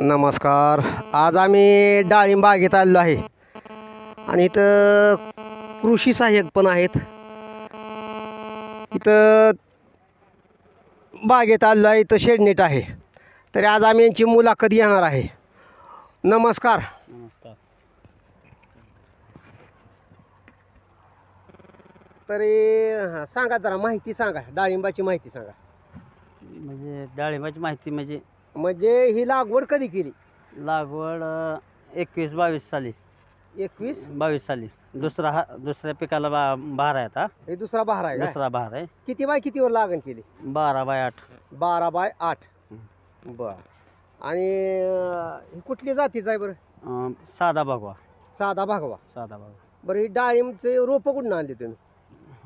नमस्कार. आज आम्ही डाळिंब बागेत आलेलो आहे. आणि इथं कृषी सहाय्यक पण आहेत. इथं बागेत आलेलो आहे. इथं शेडनेट आहे. तरी आज आम्ही यांची मुलाखत घेणार आहे. नमस्कार. नमस्कार. तरी हां, सांगा जरा माहिती सांगा. डाळिंबाची माहिती सांगा. म्हणजे डाळिंबाची माहिती म्हणजे म्हणजे ही लागवड कधी केली? लागवड एकवीस बावीस साली. एकवीस? बावीस साली. दुसरा हा दुसऱ्या पिकाला बा बहार आहे आता हे दुसरा बहार आहे काय? दुसरा बहार आहे. किती बाय कितीवर लागण केली? बारा बाय आठ. बारा बाय आठ. बर. आणि अं, ही कुठली जातीचं आहे बरं? अं, साधा भगवा. साधा भागवा. साधा भगवा. बरं ही डाळिंबचे रोपं कुठून आणली तुम्ही?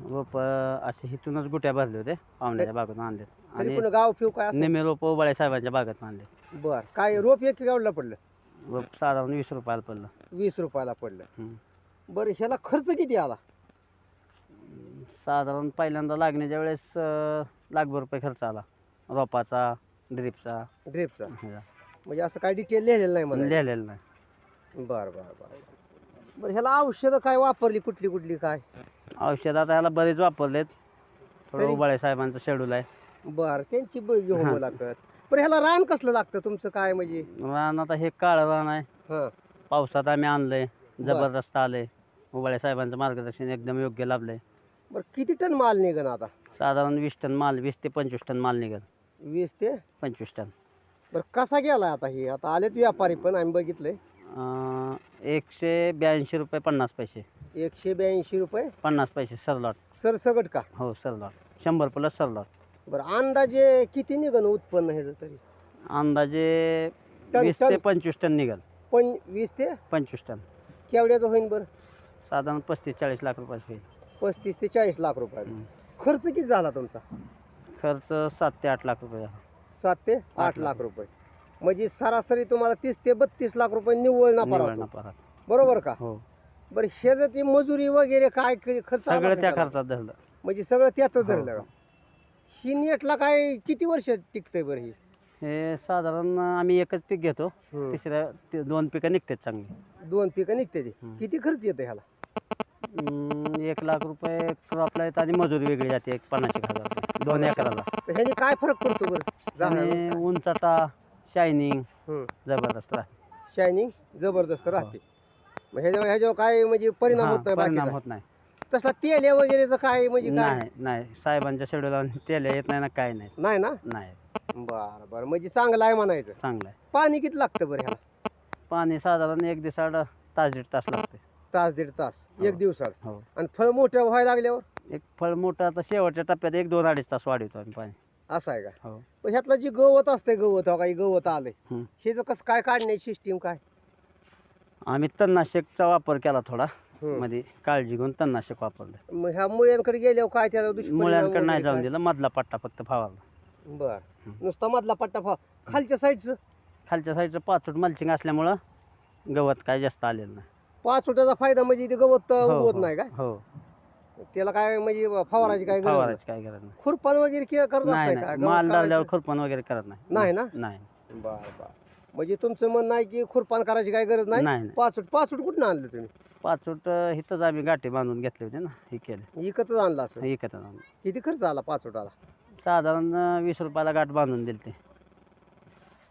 रोप असे हिथूनच गुट्या भरले होते पाहुण्याच्या बागेतून आणले आणि गाव फिव काय असं? निमे रोप उबाळे साहेबांच्या बागेत आणले बर काय रोप एक गावला पडलं? रोप साधारण वीस रुपयाला पडलं. वीस रुपयाला पडलं. हम्म. बरं ह्याला खर्च किती आला? साधारण पहिल्यांदा लागण्याच्या वेळेस अं, लाखभर रुपये खर्च आला. रोपाचा ड्रिपचा. ड्रिपचा? ह्याचा. म्हणजे असं काय डिटेल लिहिलेलं नाही मला लिहिलेलं नाही. बरं बरं बरं बरं. ह्याला औषधं काय वापरली? कुठली कुठली काय? औषध आता याला बरेच वापरलेत. थोडं तरी- उबाळे साहेबांचं शेड्यूल आहे. बरं त्यांची ब- घेऊ हां. लागतात. बरं ह्याला रान कसलं लागतं तुमचं काय म्हणजे? रान आता हे काळं रान आहे. हां. पावसात आम्ही आणलंय जबरदस्त आलंय. उबाळे साहेबांचं मार्गदर्शन एकदम योग्य लाभलंय. बरं किती टन माल निघन आता? साधारण वीस टन माल वीस ते पंचवीस टन माल निघेल वीस ते? पंचवीस टन. बरं कसा गेला आता हे? आता आलेत व्यापारी पण आम्ही बघितलंय. अं, एकशे ब्याऐंशी रुपये पन्नास पैसे. एकशे ब्याऐंशी रुपये? पन्नास पैसे सरलॉट सरसगट का? हो सरलॉट शंभर प्लस सरलॉट बरं अंदाजे किती निघन उत्पन्न ह्याचं तरी अंदाजे टन वीस ते टन पंचवीस टन निघेल पण वीस ते पंचवीस टन केवढ्याचं होईन बरं साधारण पस्तीस चाळीस लाख रुपयाचे होईल पस्तीस ते चाळीस लाख रुपये हम्म. खर्च किती झाला तुमचा खर्च सात ते आठ लाख रुपये झाला. सात ते आठ लाख रुपये म्हणजे सरासरी तुम्हाला तीस ते बत्तीस लाख रुपये निव्वळ नफा निव्वळ राहतो. नफा राहतो. बरोबर का हो बरं शेजारी मजुरी वगैरे काय क- खर्च आला सगळं का त्या त्याला? खर्चात धरलं म्हणजे सगळं त्यातच हो, धरलं हो. का ही नेटला काय किती वर्ष टिकतंय बरं ही? हे साधारण आम्ही एकच पीक घेतो. हम्म. तिसऱ्या ते दोन पिकं निघतात चांगली. दोन पिकं निघते ती. हम्म. किती खर्च येतो ह्याला? एक लाख रुपये क्रॉपला येतात आणि मजुरी वेगळी जाते एक पन्नास एक हजार रुपये. दोन एकराला. तर ह्याने काय फरक पडतो बरं? झाडाला? आणि उंचाटा शायनिंग हम्म. जबरदस्त राहते. शायनिंग जबरदस्त राहते. मग ह्याच्यावर ह्याच्यावर काय म्हणजे परिणाम हा, होत नाही परिणाम बाकीचा? होत नाही. तसला तेल वगैरेचं काय म्हणजे काय? नाही नाही. साहेबांच्या शेड्यूल तेल येत नाही ना काय नाही. नाही ना? नाही. बरं बरं. म्हणजे चांगलं आहे म्हणायचं. चांगलं आहे. पाणी किती लागतं बरं ह्याला? पाणी साधारण एक दिवसाड तास दीड तास लागते तास दीड तास. हो. एक दिवसात हो. आणि फळ मोठं व्हायला लागल्यावर? एक फळ मोठं आता शेवटच्या टप्प्यात एक दोन अडीच तास वाढवतो आम्ही पाणी. असं आहे का? हो. पण ह्यातलं जे गवत असते गवत हो काही गवत आलंय हम्म. कसं काय काढण्याची सिस्टीम काय? आम्ही तणनाशकचा वापर केला थोडा. मध्ये काळजी घेऊन तणनाशक वापरलं. मग ह्या मुळ्यांकडे गेल्यावर काय त्याला दुष्परिणाम मुळ्यांकडे नाही जाऊन काय? दिलं मधला पट्टा फक्त फावारला बर. नुसता मधला पट्टा फा खालच्या साईडचं खालच्या साईडचं पाचूट मल्चिंग असल्यामुळं गवत काय जास्त आलेलं नाही. पाच फुटाचा फायदा म्हणजे इथे गवत हो, उगवत हो, नाही का हो. त्याला काय म्हणजे फवाराची काय गरज नाही. फवारायची काय गरज नाही. खुरपान वगैरे के- करत नाही? माल काढायचं? डाळल्यावर खुरपण वगैरे करत नाही. नाही ना? नाही. बर बर. म्हणजे तुमचं म्हणणं आहे की खुरपान करायची काय गरज नाही? नाही नाही. पाचूट पाचूट कुठून आणलं तुम्ही? पाचूट इथंच आम्ही गाठी बांधून घेतले होते ना हे केले. विकतच आणलं असं? एकच आणून किती खर्च आला पाचोटाला? साधारण अं, वीस रुपयाला गाठ बांधून दिली ते.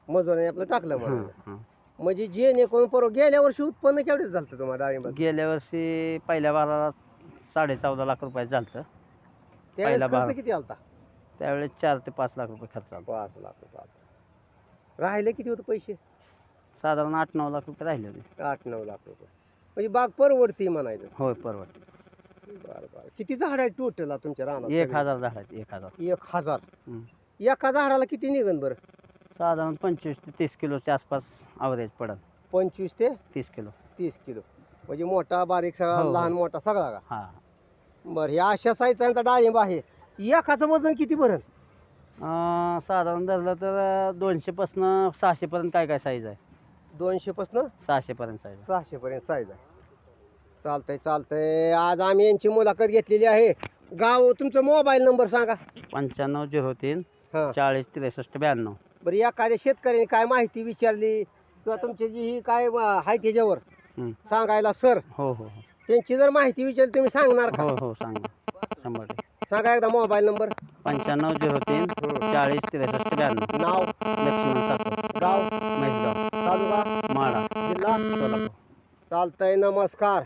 मजुराने आपलं टाकलं म्हणून. म्हणजे जे ने कोण परवा गेल्या वर्षी उत्पन्न केवढेच झालं तुम्हाला डाळिंबात गेल्या वर्षी पहिल्या बाराला साडे चौदा लाख रुपये झालं त्यावेळेस पहिला भाग. खर्च किती आलता? त्यावेळेस चार ते पाच लाख रुपये खर्च आला पाच लाख रुपये आलता. राहिले किती होते पैसे? साधारण आठ नऊ लाख रुपये राहिले होते. आठ नऊ लाख रुपये. म्हणजे बाग परवडती म्हणायचं. होय परवड बरं बरं. किती झाड आहे टोटल तुमच्या रानात? एक? हजार झाड आहेत एक हजार. एक हजार. हं. एका झाडाला किती निघन बरं? साधारण पंचवीस ते तीस किलोच्या आसपास अवरेज पडल पंचवीस ते तीस किलो. तीस किलो. म्हणजे मोठा बारीक सगळा हो, हो. लहान मोठा सगळा का? हां. बरं हे अशा साईजचा डाळिंब आहे. एकाचं वजन किती बरं अं, साधारण धरलं तर दोनशेपासनं सहाशेपर्यंत काय काय साईज आहे? दोनशे पासन? सहाशेपर्यंत साईज सहाशे पर्यंत साईज आहे. चालतंय चालतंय. आज आम्ही यांची मुलाखत घेतलेली आहे. गाव तुमचा मोबाईल नंबर सांगा. पंच्याण्णव झिरो तीन हां. चाळीस त्रेसष्ट ब्याण्णव. बरं एखाद्या शेतकऱ्याने काय माहिती विचारली किंवा तुमची जी ही काय अं, आहे त्याच्यावर हं. सांगायला सर. हो हो हो. त्यांची जर माहिती विचारली तुम्ही सांगणार का? हो हो सांगा शंभर टक्के. सांगा एकदा मोबाईल नंबर. पंच्याण्णव झिरो तीन चाळीस त्रेसष्ट ब्याण्णव. नाव. लक्ष्मण सातव. गाव. म्हैसगाव तालुका माडा जिल्हा सोलापूर चालतंय नमस्कार.